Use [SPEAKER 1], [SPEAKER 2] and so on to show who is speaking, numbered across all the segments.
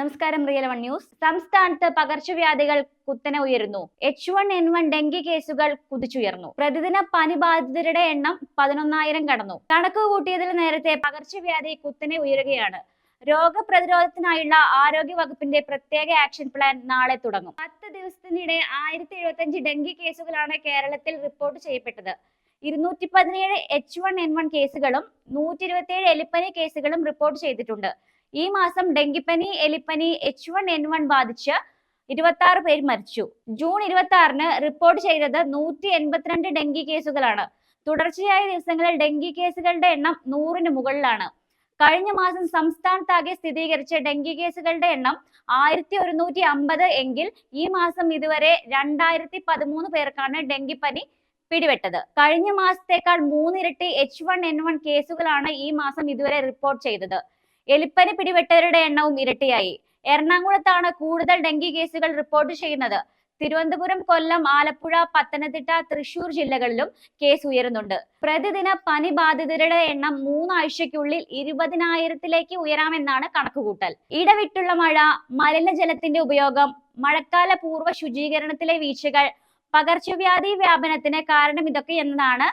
[SPEAKER 1] നമസ്കാരം real one news. സംസ്ഥാനത്ത് പകർച്ചവ്യാധികൾ കുത്തനെ ഉയരുന്നു. H one N one dengue കേസുകൾ കുതിച്ചുയർന്നു. പ്രതിദിന പനി ബാധിതരുടെ എണ്ണം പതിനൊന്നായിരം കടന്നു. കണക്ക് കൂട്ടിയതിൽ നേരത്തെ പകർച്ചവ്യാധി കുത്തനെ ഉയരുകയാണ്. രോഗപ്രതിരോധത്തിനായുള്ള ആരോഗ്യ വകുപ്പിന്റെ പ്രത്യേക ആക്ഷൻ പ്ലാൻ നാളെ തുടങ്ങും. പത്ത് ദിവസത്തിനിടെ ആയിരത്തി എഴുപത്തഞ്ച് ഡെങ്കി കേസുകളാണ് കേരളത്തിൽ റിപ്പോർട്ട് ചെയ്യപ്പെട്ടത്. ഇരുന്നൂറ്റി പതിനേഴ് എച്ച് വൺ എൻ വൺ കേസുകളും നൂറ്റി ഇരുപത്തിയേഴ് എലിപ്പനി കേസുകളും റിപ്പോർട്ട് ചെയ്തിട്ടുണ്ട്. ഈ മാസം ഡെങ്കിപ്പനി എലിപ്പനി എച്ച് വൺ എൻ വൺ ബാധിച്ച് ഇരുപത്തി ആറ് പേര് മരിച്ചു. ജൂൺ ഇരുപത്തി ആറിന് റിപ്പോർട്ട് ചെയ്തത് നൂറ്റി എൺപത്തിരണ്ട് ഡെങ്കി കേസുകളാണ്. തുടർച്ചയായ ദിവസങ്ങളിൽ ഡെങ്കി കേസുകളുടെ എണ്ണം നൂറിന് മുകളിലാണ്. കഴിഞ്ഞ മാസം സംസ്ഥാനത്താകെ സ്ഥിരീകരിച്ച ഡെങ്കി കേസുകളുടെ എണ്ണം ആയിരത്തി ഒരുന്നൂറ്റി അമ്പത് എങ്കിൽ ഈ മാസം ഇതുവരെ രണ്ടായിരത്തി പതിമൂന്ന് പേർക്കാണ് ഡെങ്കിപ്പനി പിടിപെട്ടത്. കഴിഞ്ഞ മാസത്തേക്കാൾ മൂന്നിരട്ടി എച്ച് വൺ എൻ വൺ കേസുകളാണ് ഈ മാസം ഇതുവരെ റിപ്പോർട്ട് ചെയ്തത്. എലിപ്പനി പിടിപെട്ടവരുടെ എണ്ണവും ഇരട്ടിയായി. എറണാകുളത്താണ് കൂടുതൽ ഡെങ്കി കേസുകൾ റിപ്പോർട്ട് ചെയ്യുന്നത്. തിരുവനന്തപുരം കൊല്ലം ആലപ്പുഴ പത്തനംതിട്ട തൃശൂർ ജില്ലകളിലും കേസ് ഉയരുന്നുണ്ട്. പ്രതിദിന പനി ബാധിതരുടെ എണ്ണം മൂന്നാഴ്ചയ്ക്കുള്ളിൽ ഇരുപതിനായിരത്തിലേക്ക് ഉയരാമെന്നാണ് കണക്കുകൂട്ടൽ. ഇടവിട്ടുള്ള മഴ മലിനജലത്തിന്റെ ഉപയോഗം മഴക്കാല പൂർവ ശുചീകരണത്തിലെ വീഴ്ചകൾ പകർച്ചവ്യാധി വ്യാപനത്തിന് കാരണം ഇതൊക്കെ എന്നതാണ്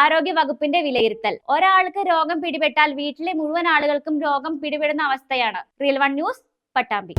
[SPEAKER 1] ആരോഗ്യ വകുപ്പിന്റെ വിലയിരുത്തൽ. ഒരാൾക്ക് രോഗം പിടിപെട്ടാൽ വീട്ടിലെ മുഴുവൻ ആളുകൾക്കും രോഗം പിടിപെടുന്ന അവസ്ഥയാണ്. Real one news Pattambi